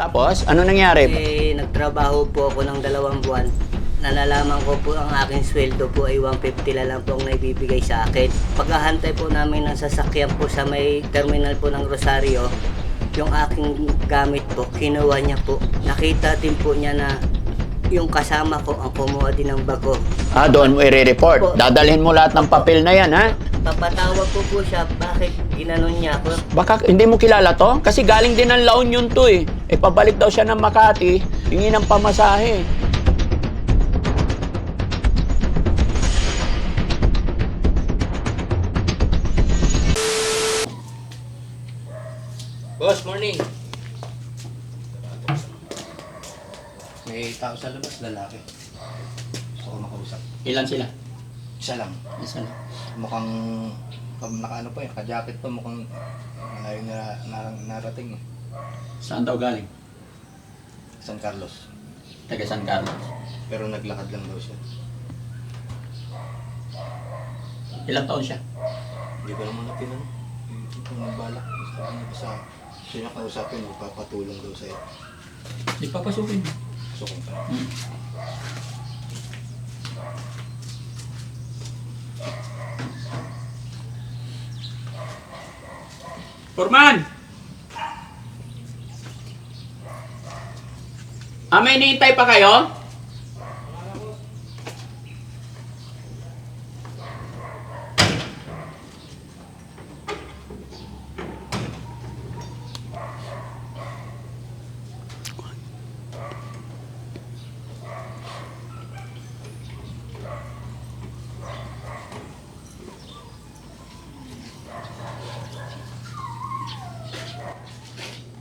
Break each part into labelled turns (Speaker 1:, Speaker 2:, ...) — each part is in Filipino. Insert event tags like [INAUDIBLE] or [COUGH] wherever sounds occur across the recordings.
Speaker 1: Tapos, ano nangyari?
Speaker 2: Eh, nagtrabaho po ako ng dalawang buwan. Nalalaman ko po ang aking sweldo po ay 150 na lang po ang naibibigay sa akin. Paghahantay po namin ng sasakyan po sa may terminal po ng Rosario, yung aking gamit po, kinuha niya po. Nakita din po niya na yung kasama ko ang kumuha din ng bago.
Speaker 1: Ah, doon mo i-report. Dadalhin mo lahat ng papel na yan, ha?
Speaker 2: Papatawag ko po siya, ginanon niya ako?
Speaker 1: Baka hindi mo kilala to? Kasi galing din ng La Union to eh. E pabalik daw siya ng Makati, hingi ng pamasahe.
Speaker 3: Boss, morning. May tao sa labas, lalaki. Gusto ko makausap.
Speaker 1: Ilan sila?
Speaker 3: Isa lang.
Speaker 1: Isa lang.
Speaker 3: Mukhang, pag nakaano pa yun, ka-jacket pa, mukhang malayo na, na, narating. eh.
Speaker 1: Saan daw galing?
Speaker 3: San Carlos.
Speaker 1: Taga San Carlos.
Speaker 3: Pero naglakad lang daw siya.
Speaker 1: Ilang taon siya?
Speaker 3: Hindi ko naman napinan. Hindi ko nagbalak. Sabi niya basta siya niya kausapin, magpapatulong daw sa'yo.
Speaker 1: Di papasukin.
Speaker 3: Gusto kong pa.
Speaker 1: Hmm. Forman! Ah, may hinihintay pa kayo?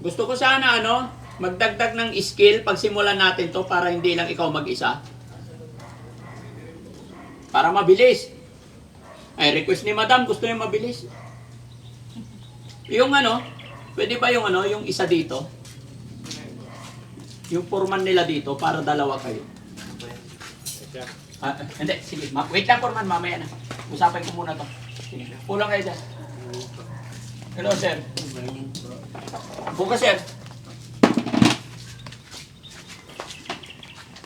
Speaker 1: Gusto ko sana ano, magdagdag ng skill pag simulan natin to para hindi lang ikaw mag-isa. Para mabilis. Ay, request ni madam, gusto niya mabilis. Yung ano, pwede ba yung ano, yung isa dito? Yung foreman nila dito para dalawa kayo. Ah, hindi, sige. Ma- wait lang, foreman, mamaya na. Usapan ko muna to. Pulang kayo dyan. Hello, sir. Bukas, sir.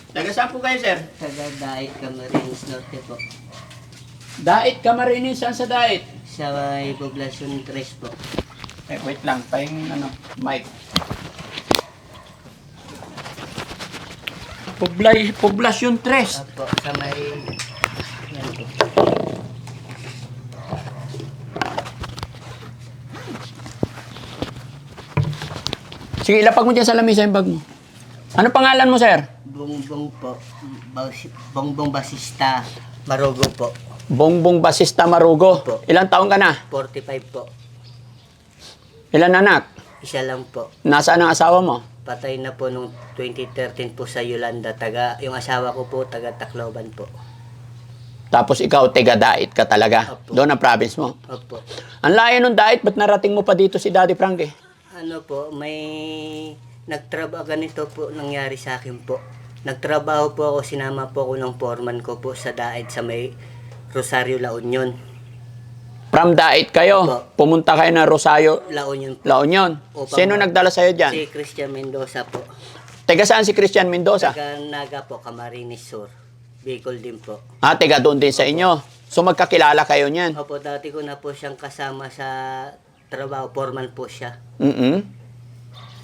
Speaker 1: Taga saan po kayo, sir?
Speaker 2: Taga-diet Camarines Norte po.
Speaker 1: Dait Camarines, saan sa Dait?
Speaker 2: Sa may poblasyon 3 po.
Speaker 1: Eh, wait lang, tayong ano, mic. Poblay, poblasyon 3.
Speaker 2: Apo, sa may...
Speaker 1: Sige, ilapag mo dyan sa lamisa yung bag mo. Ano pangalan mo, sir?
Speaker 2: Bongbong po. Bas- Bongbong Basista. Marogo po.
Speaker 1: Bongbong Basista Marugo.
Speaker 2: Opo.
Speaker 1: Ilang taon ka na?
Speaker 2: 45 po.
Speaker 1: Ilan anak?
Speaker 2: Isa lang po.
Speaker 1: Nasaan ang asawa mo?
Speaker 2: Patay na po nung 2013 po sa Yolanda. Taga, yung asawa ko po, taga Tacloban po.
Speaker 1: Tapos ikaw, tiga Dait ka talaga.
Speaker 2: Opo.
Speaker 1: Doon ang province mo.
Speaker 2: Opo.
Speaker 1: Ang layo ng Dait, ba't narating mo pa dito si Daddy Frankie?
Speaker 2: Ano po, may nagtrabaho, ganito po nangyari sa akin po. Nagtrabaho po ako, sinama po ako ng foreman ko po sa daet sa may Rosario La Union.
Speaker 1: From Dait kayo,
Speaker 2: Opo.
Speaker 1: pumunta kayo ng Rosario,
Speaker 2: La Union po.
Speaker 1: La Union.
Speaker 2: Opo.
Speaker 1: Sino nagdala sa'yo dyan?
Speaker 2: Si Christian Mendoza po.
Speaker 1: Taga saan si Christian Mendoza?
Speaker 2: Taga Naga po, Camarines Sur. Bicol din po.
Speaker 1: Ah, taga doon din sa inyo. So magkakilala kayo niyan.
Speaker 2: Opo, dati ko na po siyang kasama sa trabaho. Foreman po siya.
Speaker 1: mm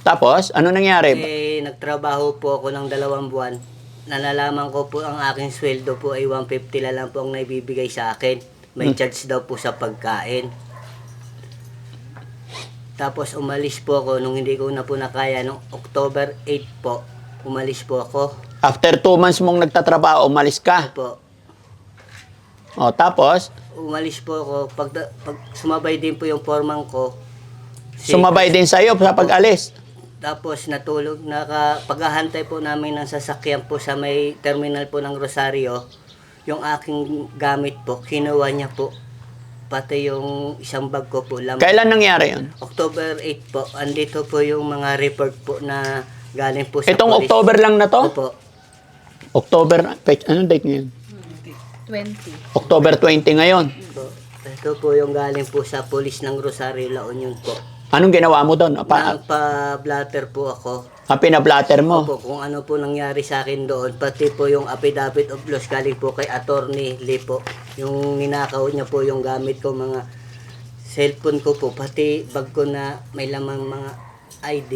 Speaker 1: Tapos, ano nangyari?
Speaker 2: Eh, nagtrabaho po ako ng dalawang buwan. Nalalaman ko po ang aking sweldo po ay 150 na lang po ang naibibigay sa akin. May charge daw po sa pagkain. Tapos umalis po ako nung hindi ko na po nakaya. Nung October 8 po, umalis po ako.
Speaker 1: After two months mong nagtatrabaho, umalis ka.
Speaker 2: Po,
Speaker 1: O, tapos,
Speaker 2: umalis po ako. Pag, pag sumabay din po yung foreman ko. si-
Speaker 1: sumabay din sa'yo sa pag-alis.
Speaker 2: Tapos natulog, naka, paghahantay po namin ng sasakyan po sa may terminal po ng Rosario, yung aking gamit po, kinuha niya po. Pati yung isang bag ko po. Lam-
Speaker 1: Kailan nangyari yun?
Speaker 2: October 8 po, andito po yung mga report po na galing po sa
Speaker 1: Itong
Speaker 2: police.
Speaker 1: October lang na to?
Speaker 2: Opo.
Speaker 1: October, anong date ngayon?
Speaker 4: 20.
Speaker 1: October 20 ngayon.
Speaker 2: Ito po yung galing po sa police ng Rosario La Union po.
Speaker 1: Anong ginawa mo doon? Pa,
Speaker 2: Nagpa-blatter po ako.
Speaker 1: ah, pinablatter mo?
Speaker 2: Opo, kung ano po nangyari sa akin doon, pati po yung affidavit of loss galing po kay Attorney Lee po. Yung ninakaw niya po yung gamit ko, mga cellphone ko po, pati bag ko na may lamang mga ID.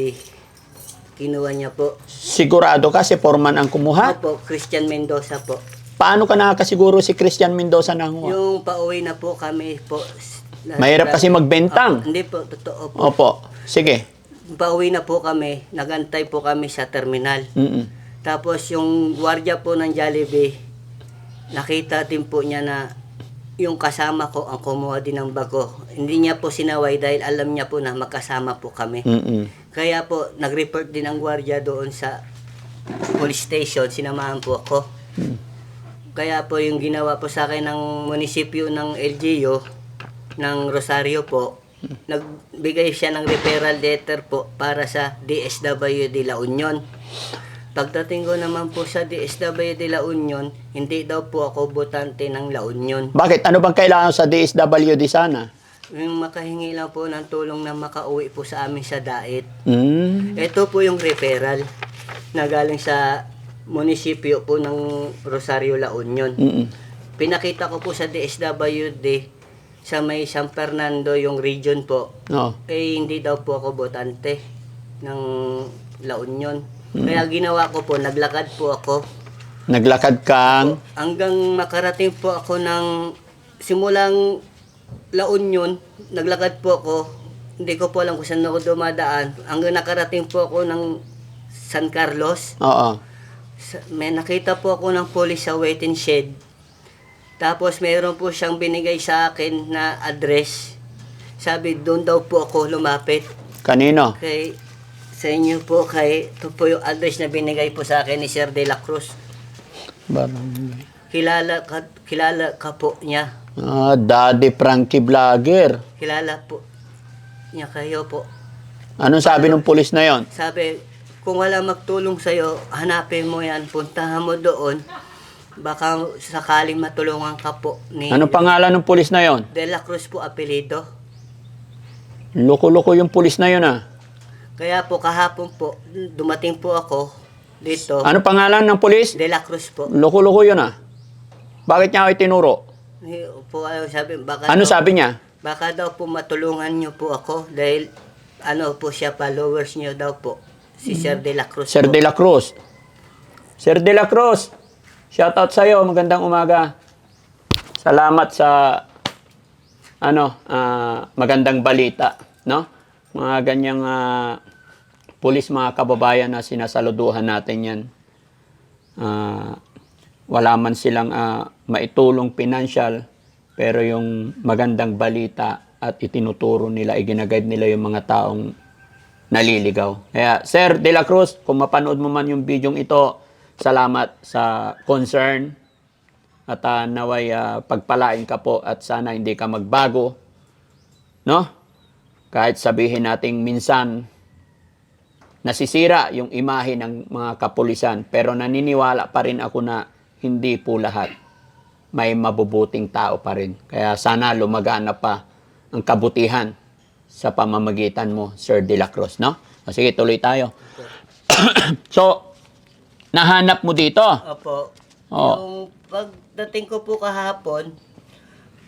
Speaker 2: Kinuha niya po.
Speaker 1: Sigurado ka si Foreman ang kumuha?
Speaker 2: Opo, Christian Mendoza po.
Speaker 1: Paano ka nakakasiguro si Christian Mendoza kumuha?
Speaker 2: Yung pauwi na po kami po.
Speaker 1: Mahirap kasi magbentang.
Speaker 2: Opo, hindi po, totoo po.
Speaker 1: Opo. Sige.
Speaker 2: Pauwi na po kami, nagantay po kami sa terminal.
Speaker 1: Mm-mm.
Speaker 2: Tapos yung gwardiya po ng Jollibee, nakita din po niya na yung kasama ko ang kumuha din ng bago. Hindi niya po sinaway dahil alam niya po na magkasama po kami.
Speaker 1: Mm-mm.
Speaker 2: Kaya po, nag-report din ang gwardiya doon sa police station. Sinamahan po ako. Kaya po yung ginawa po sa akin ng munisipyo ng LGU, ng Rosario po, nagbigay siya ng referral letter po para sa DSWD La Union. Pagdating ko naman po sa DSWD La Union, hindi daw po ako botante ng La Union.
Speaker 1: Bakit? Ano bang kailangan sa DSWD sana?
Speaker 2: Yung makahingi lang po ng tulong na makauwi po sa amin sa Daet.
Speaker 1: Mm.
Speaker 2: Ito po yung referral na galing sa munisipyo po ng Rosario La Union.
Speaker 1: Mm-mm.
Speaker 2: Pinakita ko po sa DSWD sa may San Fernando yung region po.
Speaker 1: Oh.
Speaker 2: Eh hindi daw po ako botante ng La Union. Kaya ginawa ko po, naglakad po ako.
Speaker 1: Naglakad kang...
Speaker 2: Hanggang makarating po ako ng simulang La Union, naglakad po ako. Hindi ko po alam kung saan ako dumadaan. Hanggang nakarating po ako ng San Carlos.
Speaker 1: Oo.
Speaker 2: May nakita po ako ng police sa waiting shed. Tapos mayroon po siyang binigay sa akin na address. Sabi, doon daw po ako lumapit.
Speaker 1: Kanino?
Speaker 2: Kay, sa inyo po, kay, ito po yung address na binigay po sa akin ni Sir De La Cruz.
Speaker 1: Barangay.
Speaker 2: Kilala ka, kilala ka po niya.
Speaker 1: Ah, Daddy Frankie Vlogger.
Speaker 2: Kilala po niya kayo po.
Speaker 1: Anong sabi ng pulis na yon?
Speaker 2: Sabi, kung wala magtulong sa'yo, hanapin mo yan, puntahan mo doon. Baka sakaling matulungan ka po ni
Speaker 1: Anong pangalan ng pulis na yon?
Speaker 2: De La Cruz po apelido.
Speaker 1: Loko-loko yung pulis na yon ah.
Speaker 2: Kaya po kahapon po, dumating po ako dito.
Speaker 1: Ano pangalan ng pulis?
Speaker 2: De La Cruz po.
Speaker 1: Loko-loko yun ah. Bakit niya ako itinuro?
Speaker 2: Eh, po ayaw sabi, baka
Speaker 1: Ano
Speaker 2: daw,
Speaker 1: sabi niya?
Speaker 2: Baka daw po matulungan niyo po ako dahil ano po siya followers niyo daw po. Si Sir De La Cruz
Speaker 1: Sir
Speaker 2: po.
Speaker 1: De La Cruz. Sir De La Cruz, shout out sa'yo. Magandang umaga. Salamat sa ano, ah, magandang balita, no? Mga ganyang ah, pulis mga kababayan na sinasaluduhan natin 'yan. Ah, wala man silang ah, maitulong financial, pero yung magandang balita at itinuturo nila, iginagayad nila yung mga taong naliligaw. Kaya, Sir De La Cruz, kung mapanood mo man yung video ito, salamat sa concern at ah, naway ah, pagpalain ka po at sana hindi ka magbago. No? Kahit sabihin nating minsan nasisira yung imahe ng mga kapulisan pero naniniwala pa rin ako na hindi po lahat may mabubuting tao pa rin. Kaya sana lumagana pa ang kabutihan sa pamamagitan mo, Sir De La Cruz, no? O sige, tuloy tayo. [CLEARS THROAT] so, nahanap mo dito.
Speaker 2: Opo.
Speaker 1: Oo.
Speaker 2: Yung pagdating ko po kahapon,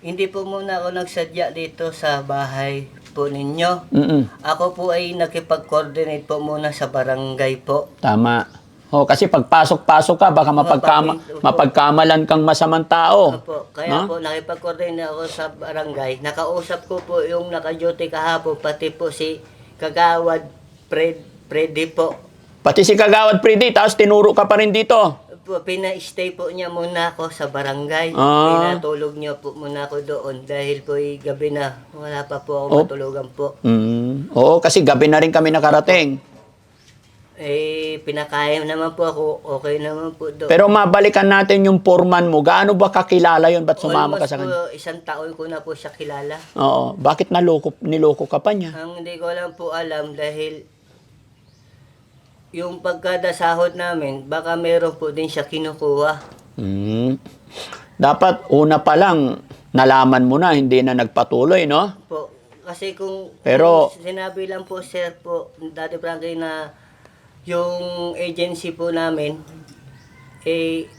Speaker 2: hindi po muna ako nagsadya dito sa bahay po ninyo.
Speaker 1: Mm-mm.
Speaker 2: Ako po ay nakipag-coordinate po muna sa barangay po.
Speaker 1: Tama. O, kasi pagpasok-pasok ka, baka mapagkama,
Speaker 2: Opo.
Speaker 1: mapagkamalan kang masamang tao.
Speaker 2: Opo, kaya
Speaker 1: No?
Speaker 2: po nakipag-coordinate ako sa barangay. Nakausap ko po yung naka-duty kahapon, pati po si Kagawad Fred, Freddy po.
Speaker 1: Pati si Kagawad Pridi, tapos tinuro ka pa rin dito.
Speaker 2: po, pina-stay po niya muna ako sa barangay.
Speaker 1: Ah.
Speaker 2: Pinatulog niya po muna ako doon dahil po ay gabi na. Wala pa po ako
Speaker 1: Oh.
Speaker 2: matulugan po.
Speaker 1: Mm. Oo, kasi gabi na rin kami nakarating.
Speaker 2: Eh, pinakain naman po ako. Okay naman po doon.
Speaker 1: Pero mabalikan natin yung foreman mo. Gaano ba kakilala yun? Ba't sumama ka sa kanya?
Speaker 2: po, isang taon ko na po siya kilala.
Speaker 1: Oo. Bakit naloko, niloko ka pa niya?
Speaker 2: Ang hindi ko lang po alam dahil yung pagkada sahod namin, baka meron po din siya kinukuha.
Speaker 1: Mm. Dapat una pa lang nalaman mo na, hindi na nagpatuloy, no?
Speaker 2: Po, Kasi kung,
Speaker 1: Pero-
Speaker 2: kung sinabi lang po sir po, Dati Frankie na yung agency po namin, eh,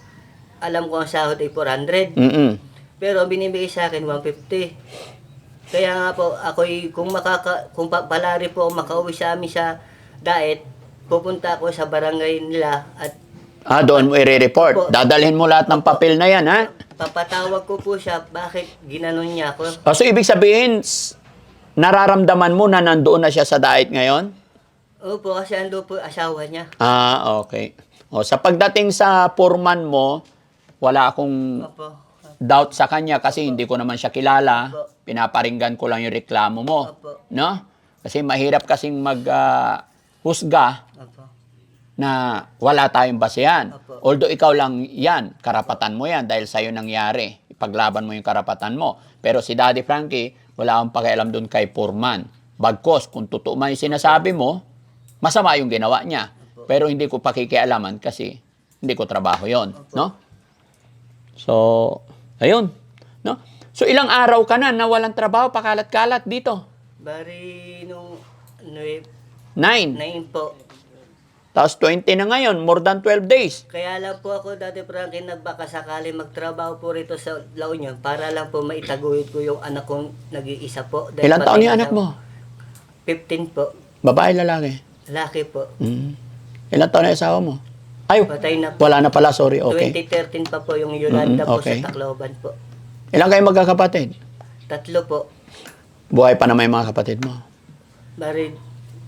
Speaker 2: alam ko ang sahod ay 400.
Speaker 1: Mm-mm.
Speaker 2: Pero ang binibigay sa akin, 150. Kaya nga po, ako'y, kung makaka, kung pa, palari po makauwi sa amin sa diet, pupunta ako sa barangay nila at
Speaker 1: Ah, doon mo i-report. Dadalhin mo lahat ng papel na yan, ha?
Speaker 2: papatawag ko po siya, bakit ginanon niya ako?
Speaker 1: Ah, So, ibig sabihin, nararamdaman mo na nandoon na siya sa diet ngayon?
Speaker 2: Opo, kasi ando po asawa niya.
Speaker 1: Ah, okay. O, sa pagdating sa foreman mo, wala akong
Speaker 2: Opo.
Speaker 1: doubt sa kanya kasi hindi ko naman siya kilala.
Speaker 2: Opo.
Speaker 1: Pinaparinggan ko lang yung reklamo mo.
Speaker 2: Opo.
Speaker 1: No? Kasi mahirap kasing mag-husga
Speaker 2: Opo.
Speaker 1: na wala tayong basehan.
Speaker 2: Opo.
Speaker 1: Although ikaw lang yan, karapatan mo yan dahil sa'yo nangyari. Ipaglaban mo yung karapatan mo. Pero si Daddy Frankie, wala akong pakialam doon kay Purman. Bagkos, kung totoo man yung sinasabi mo, masama yung ginawa niya. Pero hindi ko pakikialaman kasi hindi ko trabaho yon, no? So, ayun, no? So ilang araw ka na na walang trabaho, pakalat-kalat dito?
Speaker 2: Bari nung nue-
Speaker 1: Nine.
Speaker 2: nine po.
Speaker 1: Tapos 20 na ngayon, more than 12 days.
Speaker 2: Kaya lang po ako dati Frankie nagbaka sakali magtrabaho po rito sa La Union para lang po maitaguyod ko yung anak kong nag-iisa po. Dahil
Speaker 1: Ilang
Speaker 2: patay
Speaker 1: taon yung
Speaker 2: na
Speaker 1: anak mo?
Speaker 2: 15 po.
Speaker 1: Babae, lalaki?
Speaker 2: Laki po.
Speaker 1: Mm. Ilang taon na yung asawa mo? Ay,
Speaker 2: Patay na po.
Speaker 1: wala na pala, sorry, okay.
Speaker 2: 2013 pa po yung Yolanda
Speaker 1: Mm,
Speaker 2: po
Speaker 1: okay.
Speaker 2: sa Tacloban po.
Speaker 1: Ilang kayo magkakapatid?
Speaker 2: Tatlo po.
Speaker 1: Buhay pa naman yung mga kapatid mo.
Speaker 2: Bari,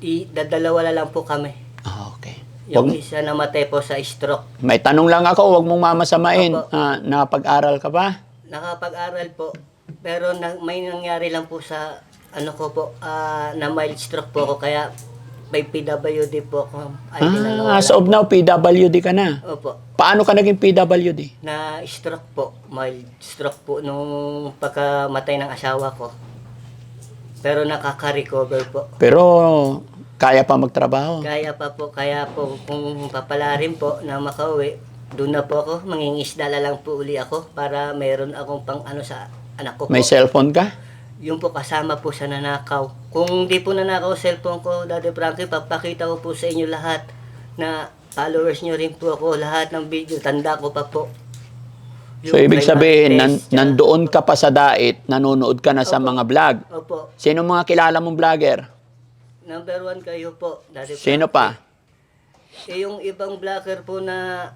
Speaker 2: i, dadalawa na lang po kami.
Speaker 1: Ah, okay.
Speaker 2: Yung
Speaker 1: Wag,
Speaker 2: isa namatay po sa stroke.
Speaker 1: may tanong lang ako, huwag mong mamasamain.
Speaker 2: Opo.
Speaker 1: Ah, nakapag-aral ka pa?
Speaker 2: Nakapag-aral po. Pero na, may nangyari lang po sa ano ko po, ah, na mild stroke po ako. Kaya may PWD po ako. Ay,
Speaker 1: Ah, as of now, PWD ka na.
Speaker 2: Opo.
Speaker 1: Paano ka naging PWD?
Speaker 2: Na stroke po. Mild stroke po nung pagkamatay ng asawa ko. Pero nakaka-recover po.
Speaker 1: Pero, kaya pa magtrabaho.
Speaker 2: Kaya pa po, kaya po kung papalarin po na makauwi, doon na po ako, mangingisda lang po uli ako para meron akong pang ano sa anak ko po.
Speaker 1: May cellphone ka?
Speaker 2: Yung po kasama po sa nanakaw. Kung di po nanakaw cellphone ko, Daddy Frankie, papakita ko po sa inyo lahat na followers nyo rin po ako, lahat ng video, tanda ko pa po.
Speaker 1: So, ibig sabihin, nan, nandoon ka pa sa dait, nanonood ka na sa
Speaker 2: Opo.
Speaker 1: mga vlog.
Speaker 2: Opo,
Speaker 1: Sino mga kilala mong vlogger?
Speaker 2: number one kayo po, Daddy
Speaker 1: Sino pa?
Speaker 2: Eh, yung ibang vlogger po na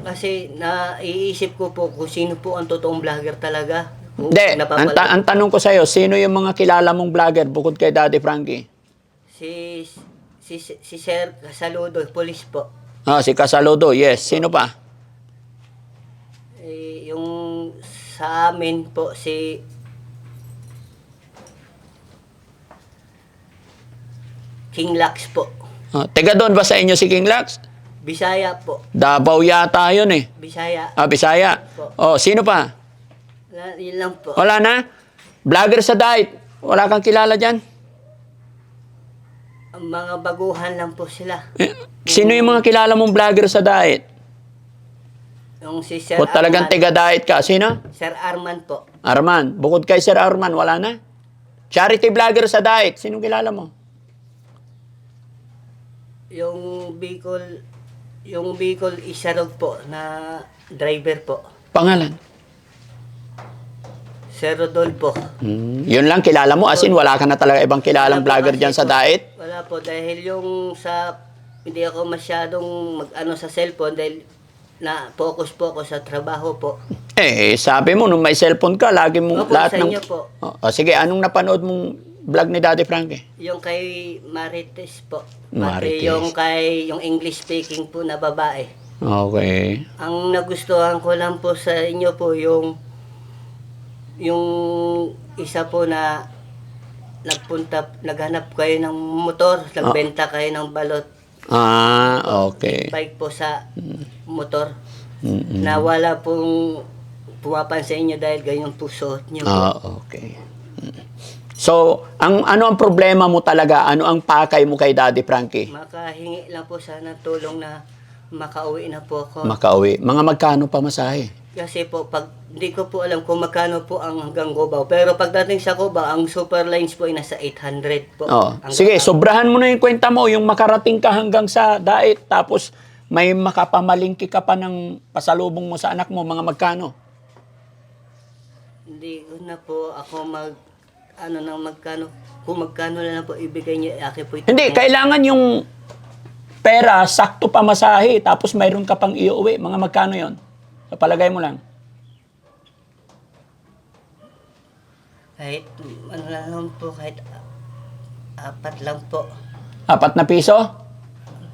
Speaker 2: kasi naiisip ko po kung sino po ang totoong vlogger talaga.
Speaker 1: Hindi, ang, ta- ang tanong ko sa'yo, sino yung mga kilala mong vlogger bukod kay Daddy Frankie?
Speaker 2: si, si, si Sir Saludo, police po.
Speaker 1: Ah, si Casaludo, yes. Sino pa?
Speaker 2: Eh, yung sa amin po si King Lax po.
Speaker 1: Ah, tega doon ba sa inyo si King Lax?
Speaker 2: Bisaya po.
Speaker 1: Davao yata yun eh.
Speaker 2: Bisaya.
Speaker 1: Ah, Bisaya. Oh, sino pa?
Speaker 2: Na, yun lang po.
Speaker 1: Wala na? Vlogger sa diet. Wala kang kilala dyan?
Speaker 2: Ang mga baguhan lang po sila.
Speaker 1: Eh, Sino yung mga kilala mong vlogger sa diet?
Speaker 2: Yung si Sir
Speaker 1: O talagang
Speaker 2: Arman.
Speaker 1: tiga diet ka? Sino?
Speaker 2: Sir Arman po.
Speaker 1: Arman. Bukod kay Sir Arman, wala na? Charity vlogger sa diet. Sino kilala mo?
Speaker 2: Yung Bicol, yung Bicol Isarog po na driver po.
Speaker 1: Pangalan?
Speaker 2: Sir Rodolfo.
Speaker 1: Hmm, yun lang kilala mo. As in, wala ka na talaga ibang kilalang vlogger
Speaker 2: kasi
Speaker 1: dyan sa diet?
Speaker 2: Wala po dahil yung sa hindi ako masyadong mag-ano sa cellphone dahil na focus po ako sa trabaho po.
Speaker 1: Eh, sabi mo, nung may cellphone ka, lagi mo
Speaker 2: Opo,
Speaker 1: lahat
Speaker 2: sa
Speaker 1: ng...
Speaker 2: inyo po.
Speaker 1: Oh, oh, sige, anong napanood mong vlog ni Daddy Frankie?
Speaker 2: Yung kay Marites po.
Speaker 1: Marites.
Speaker 2: Pati yung kay yung English speaking po na babae.
Speaker 1: Okay.
Speaker 2: Ang nagustuhan ko lang po sa inyo po yung yung isa po na nagpunta naghanap kayo ng motor, nagbenta kayo ng balot
Speaker 1: Ah, okay.
Speaker 2: bike po sa motor
Speaker 1: Mm-mm.
Speaker 2: na wala pong pumapansin inyo dahil ganyan po suot nyo po.
Speaker 1: Ah, okay. Mm. So, ang ano ang problema mo talaga? Ano ang pakay mo kay Daddy Frankie?
Speaker 2: Makahingi lang po sana tulong na Makauwi na po ako.
Speaker 1: Makauwi. Mga magkano pa masahe?
Speaker 2: Kasi po, pag hindi ko po alam kung magkano po ang hanggang Cubao. Pero pagdating sa Cubao, ang super lines po ay nasa 800 po.
Speaker 1: Oh.
Speaker 2: Ang-
Speaker 1: Sige, sobrahan mo na yung kwenta mo, yung makarating ka hanggang sa dait, tapos may makapamalingki ka pa ng pasalubong mo sa anak mo, mga magkano?
Speaker 2: Hindi ko na po ako mag, ano nang magkano, kung magkano na po ibigay niyo, akin po ito.
Speaker 1: Hindi, kailangan yung pera, sakto pa masahe, tapos mayroon ka pang iuwi. Mga magkano yon? Sa palagay mo lang.
Speaker 2: Kahit, ano lang po, kahit apat lang po.
Speaker 1: Apat na piso?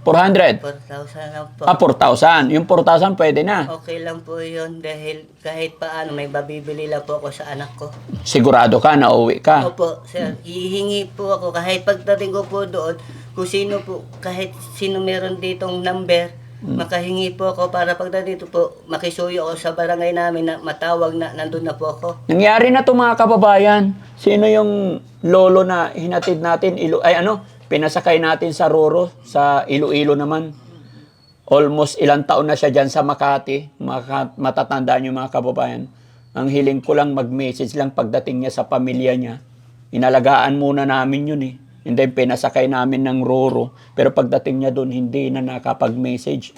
Speaker 1: 400?
Speaker 2: 4,000 lang po.
Speaker 1: Ah, 4,000. Yung 4,000 pwede na.
Speaker 2: Okay lang po yun dahil kahit paano may babibili lang po ako sa anak ko.
Speaker 1: Sigurado ka na uwi ka.
Speaker 2: Opo, sir, hihingi po ako kahit pagdating ko po doon, kung sino po, kahit sino meron ditong number, makahingi po ako para pagdating dito po, makisuyo ako sa barangay namin na matawag na nandun na po ako.
Speaker 1: Nangyari na to mga kababayan. Sino yung lolo na hinatid natin? Ilo, ay ano, pinasakay natin sa Roro, sa Iloilo naman. Almost ilang taon na siya dyan sa Makati. Maka, matatandaan yung mga kababayan. Ang hiling ko lang mag-message lang pagdating niya sa pamilya niya. Inalagaan muna namin yun eh. And then pinasakay namin ng Roro. Pero pagdating niya doon, hindi na nakapag-message.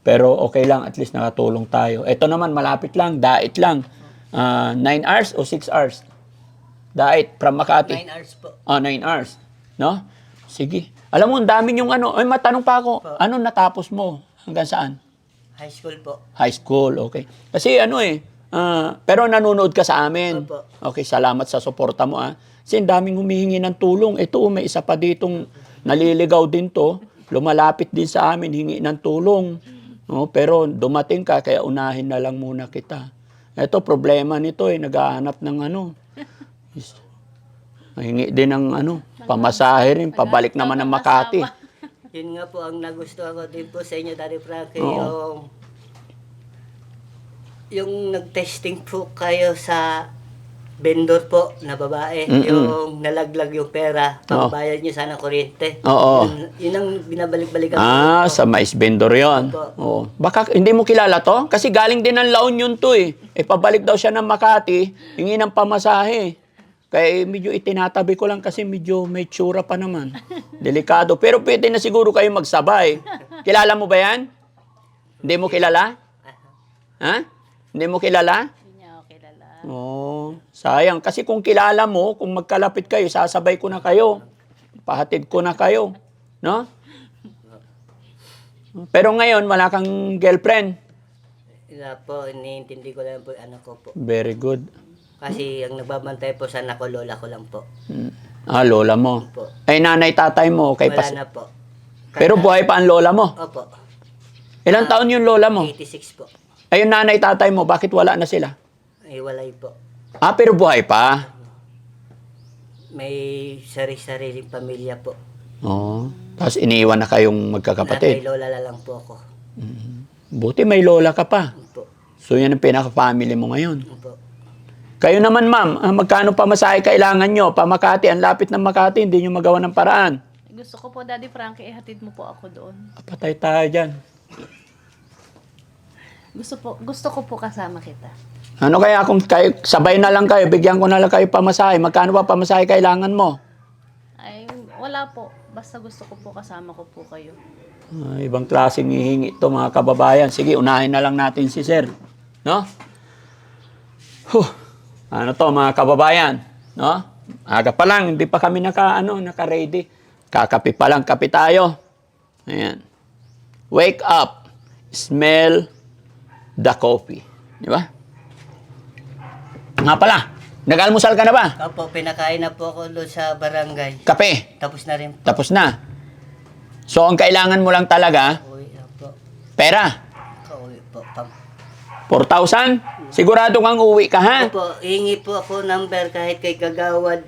Speaker 1: Pero okay lang, at least nakatulong tayo. Ito naman, malapit lang, dait lang. 9 hours o 6 hours? Dait, from Makati.
Speaker 2: 9 hours po.
Speaker 1: Ah, 9 hours. No? Sige. Alam mo, ang dami yung ano. Ay, matanong pa ako. Ano natapos mo? Hanggang saan?
Speaker 2: High school po.
Speaker 1: High school, okay. Kasi ano eh, ah, pero nanonood ka sa amin.
Speaker 2: Opo.
Speaker 1: Okay, salamat sa suporta mo ah. Kasi ang daming humihingi ng tulong. Ito, may isa pa ditong naliligaw din to. Lumalapit din sa amin, hingi ng tulong. No, pero dumating ka, kaya unahin na lang muna kita. Ito, problema nito eh, naghahanap ng ano. Hingi din ng ano, pamasahe rin, pabalik naman ng Makati.
Speaker 2: Yun nga po ang nagustuhan ko din po sa inyo, Daddy Frankie,
Speaker 1: Oo.
Speaker 2: yung yung nag-testing po kayo sa vendor po na babae,
Speaker 1: Mm-mm.
Speaker 2: yung nalaglag yung pera,
Speaker 1: Oo.
Speaker 2: pagbayad niyo sana kuryente.
Speaker 1: Oo.
Speaker 2: Yun, yun ang binabalik-balikan ko
Speaker 1: Ah,
Speaker 2: po.
Speaker 1: sa mais vendor yon.
Speaker 2: Opo.
Speaker 1: Oo. Baka hindi mo kilala to? Kasi galing din ng La Union to eh. E pabalik daw siya ng Makati, hingi ng pamasahe. Kaya eh, medyo itinatabi ko lang kasi medyo may tsura pa naman. [LAUGHS] Delikado. Pero pwede na siguro kayo magsabay. Kilala mo ba yan? Hindi mo kilala? Ha? Hindi mo kilala. Sayang. Kasi kung kilala mo, kung magkalapit kayo, sasabay ko na kayo. Pahatid ko na kayo. No? Pero ngayon, wala kang girlfriend.
Speaker 2: Wala po, iniintindi ko lang po yung anak ko po.
Speaker 1: Very good.
Speaker 2: Kasi ang nagbabantay po sa anak ko, lola ko lang po.
Speaker 1: Mm. Ah, lola mo.
Speaker 2: Opo.
Speaker 1: Ay, nanay, tatay mo. Okay
Speaker 2: Wala
Speaker 1: pa.
Speaker 2: na po.
Speaker 1: Pero buhay pa ang lola mo.
Speaker 2: Opo,
Speaker 1: Ilang taon yung lola mo?
Speaker 2: 86 po.
Speaker 1: Ay, yung nanay, tatay mo, bakit wala na sila?
Speaker 2: Ay, walay po.
Speaker 1: Ah, pero buhay pa.
Speaker 2: May sari-sariling pamilya po.
Speaker 1: Oo. Tapos iniiwan na kayong
Speaker 2: Nanay,
Speaker 1: magkakapatid.
Speaker 2: lola na lang po ako.
Speaker 1: Buti may lola ka pa.
Speaker 2: Opo,
Speaker 1: So, yan ang pinaka-family mo ngayon.
Speaker 2: opo.
Speaker 1: Kayo naman, ma'am, ah, magkano pamasahe kailangan nyo? Pamakati, ang lapit ng Makati, hindi nyo magawa ng paraan.
Speaker 4: Gusto ko po, Daddy Frankie, ihatid mo po ako doon.
Speaker 1: Ah, Patay tayo dyan.
Speaker 4: Gusto po, gusto ko po kasama kita.
Speaker 1: Ano kaya kung kayo, sabay na lang kayo, bigyan ko na lang kayo pamasahe. Magkano ba pamasahe kailangan mo?
Speaker 4: Ay, wala po. Basta gusto ko po kasama ko po kayo.
Speaker 1: Ah, ibang klaseng hihingi ito mga kababayan. Sige, unahin na lang natin si sir. No? Huh. Ano to mga kababayan? No? Aga pa lang, hindi pa kami naka, ano, naka-ready. Kakapi pa lang, kapi tayo. Ayan. Wake up. Smell the coffee. Di ba? Nga pala, nag-almusal ka na ba?
Speaker 2: Opo, pinakain na po ako doon sa barangay.
Speaker 1: Kape.
Speaker 2: Tapos na rin po.
Speaker 1: Tapos na. So, ang kailangan mo lang talaga,
Speaker 2: Uwi na po.
Speaker 1: pera.
Speaker 2: Kauwi po. Pag
Speaker 1: 4,000? Sigurado kang uwi ka, ha?
Speaker 2: Opo, hingi po ako number kahit kay Kagawad.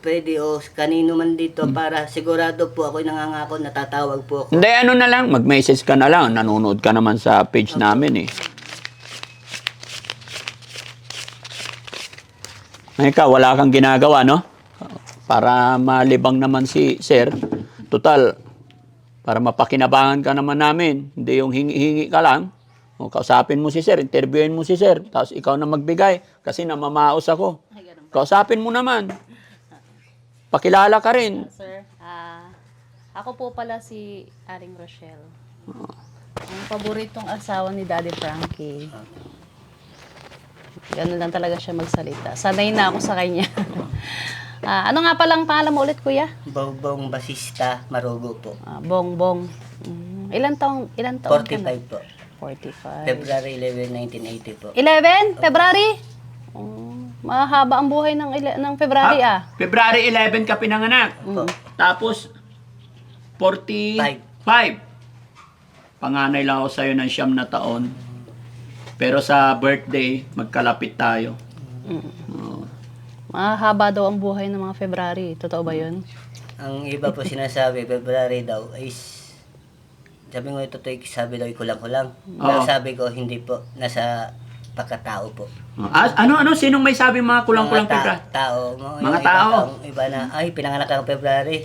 Speaker 2: Pwede o kanino man dito para sigurado po ako nangangako natatawag po ako.
Speaker 1: Hindi, ano na lang, mag-message ka na lang. Nanonood ka naman sa page namin, eh. Ka, wala kang ginagawa, no? Para malibang naman si sir. Total, Para mapakinabangan ka naman namin. Hindi yung hingi-hingi ka lang. O, kausapin mo si sir, interviewin mo si sir, tapos ikaw na magbigay kasi namamaos ako. Kausapin mo naman. Pakilala ka rin.
Speaker 4: Sir, ah, ako po pala si Aling Rochelle. Ang paboritong asawa ni Daddy Frankie. Ganun lang talaga siya magsalita. Sanay na ako sa kanya. [LAUGHS] Ah, ano nga palang pangalan mo ulit, kuya?
Speaker 2: Bongbong Basista Marugo po.
Speaker 4: Ah, Bong Bong. Mm, ilan taong, ilan taong ka na?
Speaker 2: 45 po.
Speaker 4: 45.
Speaker 2: February 11, 1980 po.
Speaker 4: 11? February? Oh, mahaba ang buhay ng, ele- ng February ah.
Speaker 1: February 11 ka pinanganak.
Speaker 2: Po.
Speaker 1: Tapos, 45. Panganay lang ako sa'yo ng siyam na taon. Pero sa birthday, magkalapit tayo. Oo.
Speaker 4: Mahaba daw ang buhay ng mga February. Totoo ba yun?
Speaker 2: Ang iba po sinasabi, February daw is sabi ko ito to, sabi daw kulang-kulang. Pero
Speaker 1: Oo.
Speaker 2: sabi ko hindi po, nasa pagkatao po.
Speaker 1: Ah, ano, ano? Sinong may sabi mga kulang-kulang
Speaker 2: mga ta-
Speaker 1: February?
Speaker 2: tao. Mga,
Speaker 1: Mga
Speaker 2: iba
Speaker 1: tao.
Speaker 2: taong Iba na, ay, pinanganak ka ng February.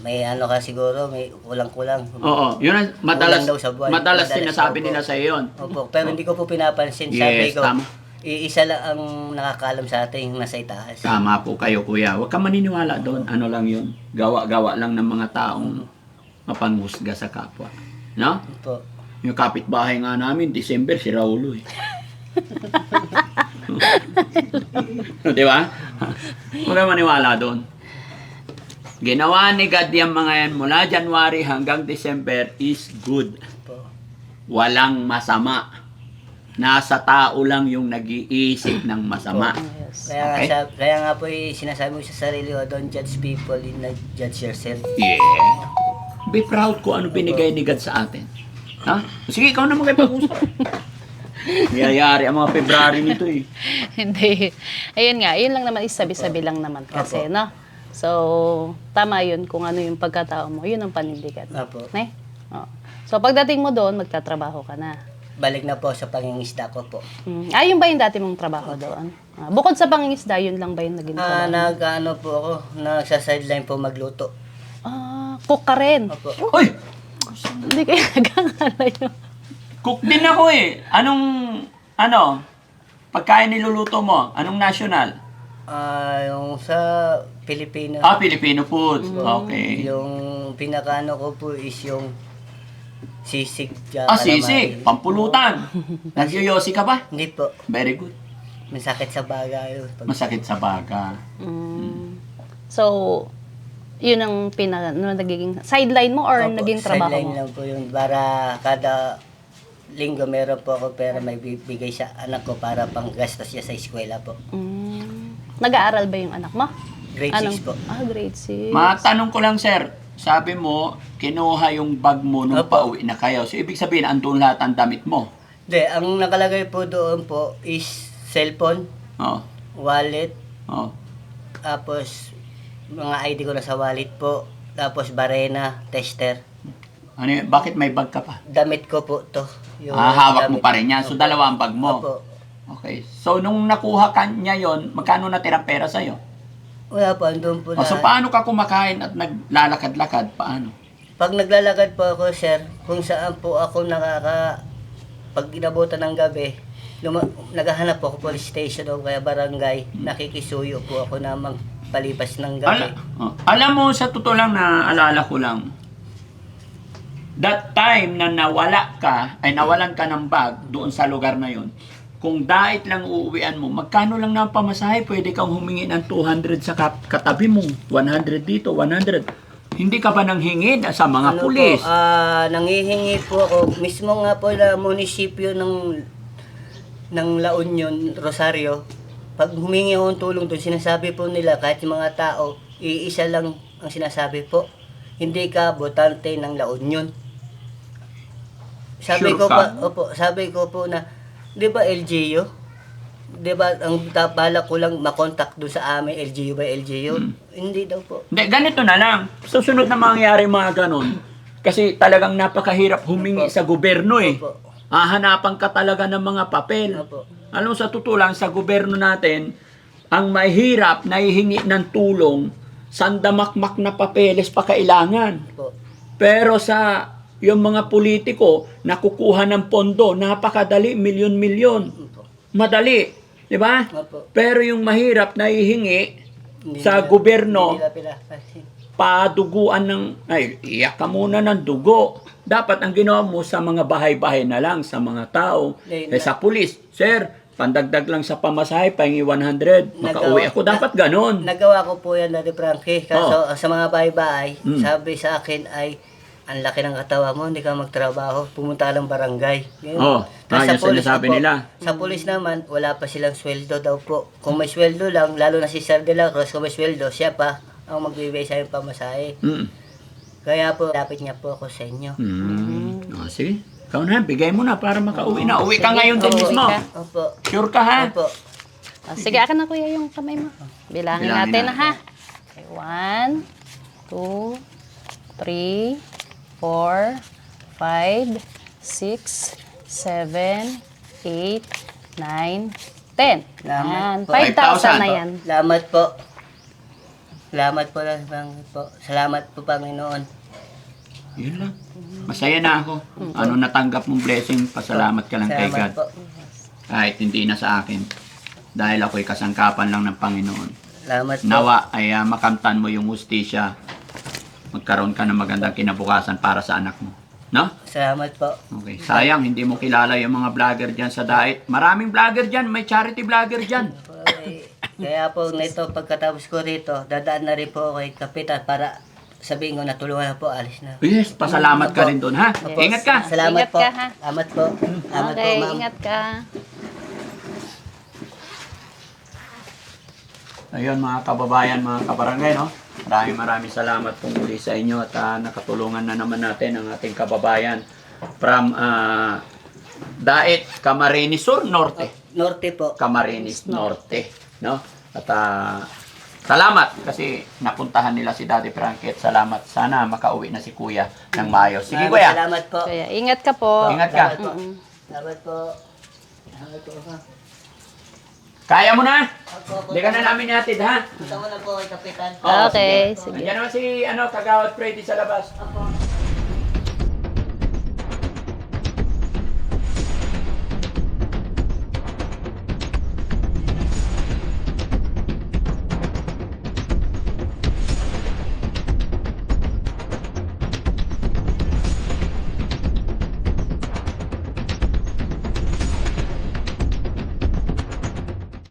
Speaker 2: May ano ka siguro, may kulang-kulang.
Speaker 1: Oo, yun ang madalas,
Speaker 2: Kulang daw sa buwan.
Speaker 1: madalas
Speaker 2: Madalas
Speaker 1: sinasabi
Speaker 2: daw po.
Speaker 1: nila sa yun.
Speaker 2: Opo, pero hindi ko po pinapansin. Sabi
Speaker 1: Yes,
Speaker 2: ko,
Speaker 1: tama.
Speaker 2: iisa lang ang nakakaalam sa atin yung nasa itaas.
Speaker 1: Tama po kayo, kuya. Huwag ka maniniwala doon. Ano lang yun? Gawa-gawa lang ng mga taong mapanghusga sa kapwa. No?
Speaker 2: Po.
Speaker 1: Yung kapitbahay nga namin, December, si Raulo eh. [LAUGHS] [LAUGHS] Di ba? Huwag ka maniwala doon. Ginawa ni God yung mga yan mula January hanggang December is good. Walang masama. Nasa tao lang yung nag-iisip ng masama.
Speaker 4: Yes.
Speaker 2: Kaya,
Speaker 1: Okay.
Speaker 2: nga, sa- kaya nga po eh, sinasabi mo sa sarili ko, don't judge people, not judge yourself.
Speaker 1: Yeah. Be proud ko ano binigay ni God sa atin. Ha? Sige, ikaw na magkipag-usap. Niyayari [LAUGHS] ang mga February nito eh.
Speaker 4: Hindi. Ayun nga, yun lang naman, isabi-sabi lang naman kasi, no? So, tama yun kung ano yung pagkatao mo. Yun ang panindigan.
Speaker 2: Apo.
Speaker 4: Ne? Oh. So, pagdating mo doon, magtatrabaho ka na.
Speaker 2: Balik na po sa pangingisda ko po.
Speaker 4: Mm. Ah, yun ba yung dati mong trabaho doon? Ah, bukod sa pangingisda, yun lang ba yung naging
Speaker 2: Ah,
Speaker 4: trabaho?
Speaker 2: nag, ano po ako, nagsa-sideline po magluto.
Speaker 4: Ah, cook ka rin.
Speaker 2: Opo.
Speaker 1: Uy!
Speaker 4: Hindi kaya nagkakala yun.
Speaker 1: Cook din ako eh. Anong, ano, pagkain niluluto mo? Anong national?
Speaker 2: Ah, yung sa Pilipino,
Speaker 1: Ah, Filipino food. Okay.
Speaker 2: yung pinakaano ko po is yung sisig. tsaka
Speaker 1: Ah,
Speaker 2: calamari.
Speaker 1: sisig. Pampulutan. [LAUGHS] Nagyoyosi ka ba?
Speaker 2: Hindi po.
Speaker 1: Very good.
Speaker 2: May sakit sa baga yun. Pag-
Speaker 1: Masakit sa baga.
Speaker 4: Mm. So, yun ang pina, ano, nagiging sideline mo or
Speaker 2: Opo,
Speaker 4: naging trabaho
Speaker 2: sideline
Speaker 4: mo?
Speaker 2: lang po yun. Para kada linggo meron po ako pera may bibigay sa anak ko para pang gastos niya sa eskwela po.
Speaker 4: Mm. Nag-aaral ba yung anak mo?
Speaker 2: Grade 6 po.
Speaker 4: Ah, grade 6.
Speaker 1: Matanong ko lang, sir. Sabi mo, kinuha yung bag mo nung
Speaker 2: Opo.
Speaker 1: pauwi na kayo. So, ibig sabihin, andun lahat ang damit mo.
Speaker 2: Hindi, ang nakalagay po doon po is cellphone,
Speaker 1: Oh.
Speaker 2: wallet,
Speaker 1: Oh.
Speaker 2: tapos mga ID ko na sa wallet po, tapos barena, tester.
Speaker 1: Ano yun? Bakit may bag ka pa?
Speaker 2: Damit ko po to. Yung
Speaker 1: Ah, hawak mo
Speaker 2: damit-
Speaker 1: pa rin yan. So,
Speaker 2: Opo.
Speaker 1: dalawa ang bag mo.
Speaker 2: Opo.
Speaker 1: Okay. So, nung nakuha ka niya yon, magkano natirang pera sa'yo?
Speaker 2: Wala po, andun po
Speaker 1: O, so,
Speaker 2: lahat.
Speaker 1: paano ka kumakain at naglalakad-lakad? Paano?
Speaker 2: Pag naglalakad po ako, sir, kung saan po ako nakaka... Pag inabutan ng gabi, luma, naghahanap po ako police station o kaya barangay, nakikisuyo po ako na magpalipas ng gabi.
Speaker 1: Ala, oh, alam mo, sa totoo lang na alala ko lang, that time na nawala ka, ay nawalan ka ng bag doon sa lugar na yon, kung dait lang uuwian mo, magkano lang na ang pamasahe, pwede kang humingi ng 200 sa kap- katabi mo, 100 dito, 100. Hindi ka ba nang hingi sa mga
Speaker 2: Ano
Speaker 1: pulis?
Speaker 2: Po, ah, nangihingi po ako, mismo nga po na munisipyo ng ng La Union, Rosario, pag humingi ako ng tulong doon, sinasabi po nila kahit yung mga tao, iisa lang ang sinasabi po, hindi ka botante ng La Union. Sabi
Speaker 1: Sure
Speaker 2: ko
Speaker 1: ka?
Speaker 2: pa, opo, sabi ko po na, di ba LGU? Di ba, ang ta- balak ko lang makontak doon sa amin, LGU ba LGU?
Speaker 1: Hmm.
Speaker 2: Hindi daw po.
Speaker 1: Hindi, ganito na lang. Susunod na mangyari mga ganon. Kasi talagang napakahirap humingi
Speaker 2: Opo.
Speaker 1: sa gobyerno eh.
Speaker 2: Opo.
Speaker 1: Hahanapan ka talaga ng mga papel.
Speaker 2: Opo.
Speaker 1: Alam mo, sa totoo lang, sa gobyerno natin, ang mahirap na hihingi ng tulong, sandamakmak na papeles pa kailangan.
Speaker 2: Opo.
Speaker 1: Pero sa yung mga politiko nakukuha ng pondo, napakadali, milyon-milyon. Madali, di ba? Pero yung mahirap na hihingi
Speaker 2: Hindi
Speaker 1: sa gobyerno, paduguan ng, ay, iyak ka muna ng dugo. Dapat ang ginawa mo sa mga bahay-bahay na lang, sa mga tao, eh, sa pulis. Sir, pandagdag lang sa pamasahe, pahingi 100, makauwi ako. Dapat ganon.
Speaker 2: Nagawa ko po yan, Daddy Frankie. Kaso sa mga bahay-bahay,
Speaker 1: Mm.
Speaker 2: sabi sa akin ay, ang laki ng katawa mo, hindi ka magtrabaho, pumunta ka ng barangay.
Speaker 1: Oh,
Speaker 2: Tapos
Speaker 1: ah, yan sinasabi
Speaker 2: po,
Speaker 1: nila.
Speaker 2: Sa pulis naman, wala pa silang sweldo daw po. Kung may sweldo lang, lalo na si Sir De La Cruz, kung may sweldo, siya pa ang magbibigay sa yung pamasahe.
Speaker 1: Mm.
Speaker 2: Kaya po, dapat niya po ako sa inyo.
Speaker 1: Mm. Oh, sige. Ikaw na, bigay mo na para makauwi na. Uwi ka
Speaker 4: Sige,
Speaker 1: ngayon din
Speaker 4: uuwi
Speaker 1: mismo.
Speaker 4: ka.
Speaker 2: Opo.
Speaker 1: Sure ka ha?
Speaker 2: Opo.
Speaker 4: Ah, sige, akin na kuya yung kamay mo. Bilangin,
Speaker 1: Bilangin
Speaker 4: natin,
Speaker 1: natin.
Speaker 4: ha. Okay, one, two, three, four, five, six, seven, eight, nine, ten. Yan.
Speaker 2: Salamat po.
Speaker 4: 5,000 na
Speaker 1: 5,000.
Speaker 4: yan.
Speaker 2: Salamat po. Salamat po lang po. Salamat po Panginoon.
Speaker 1: Yun lang. Masaya na ako. Ano natanggap mong blessing, pasalamat ka lang kay
Speaker 2: Salamat
Speaker 1: God.
Speaker 2: po.
Speaker 1: Kahit hindi na sa akin. Dahil ako'y kasangkapan lang ng Panginoon.
Speaker 2: Salamat po.
Speaker 1: Nawa ay ah, makamtan mo yung hustisya. Magkaroon ka ng magandang kinabukasan para sa anak mo. No?
Speaker 2: Salamat po.
Speaker 1: Okay. Sayang, hindi mo kilala yung mga vlogger dyan sa diet. Maraming vlogger dyan. May charity vlogger dyan. [LAUGHS]
Speaker 2: Okay. Kaya po nito pagkatapos ko rito, dadaan na rin po kay Kapitan para sabihin ko na tulungan na po, alis na.
Speaker 1: Yes, pasalamat ka rin doon, ha?
Speaker 2: Opo.
Speaker 1: Ingat ka.
Speaker 2: Salamat
Speaker 4: Ingat
Speaker 2: po.
Speaker 4: ka, ha?
Speaker 2: Salamat po. Salamat po,
Speaker 4: Okay,
Speaker 2: ma'am.
Speaker 4: ingat ka.
Speaker 1: Ayun mga kababayan, mga kabarangay, no? Maraming maraming salamat po muli sa inyo at ah, nakatulungan na naman natin ang ating kababayan from ah, Daet, Camarines Sur, Norte.
Speaker 2: Norte po.
Speaker 1: Camarines Norte, no? At ah, salamat kasi napuntahan nila si Daddy Frankie at salamat. Sana makauwi na si Kuya ng maayos. Sige,
Speaker 2: Maraming
Speaker 1: Kuya.
Speaker 2: Salamat po.
Speaker 4: Kuya, ingat ka po.
Speaker 1: Ingat ka.
Speaker 2: Salamat po. Salamat po. Salamat po.
Speaker 1: Kaya mo na?
Speaker 2: Opo,
Speaker 1: Hindi ka na namin hatid, ha?
Speaker 2: Punta ko na po kay Kapitan.
Speaker 1: Oo,
Speaker 4: Okay, sige.
Speaker 1: Nandiyan naman si ano, Kagawad Freddy sa labas.
Speaker 2: Opo.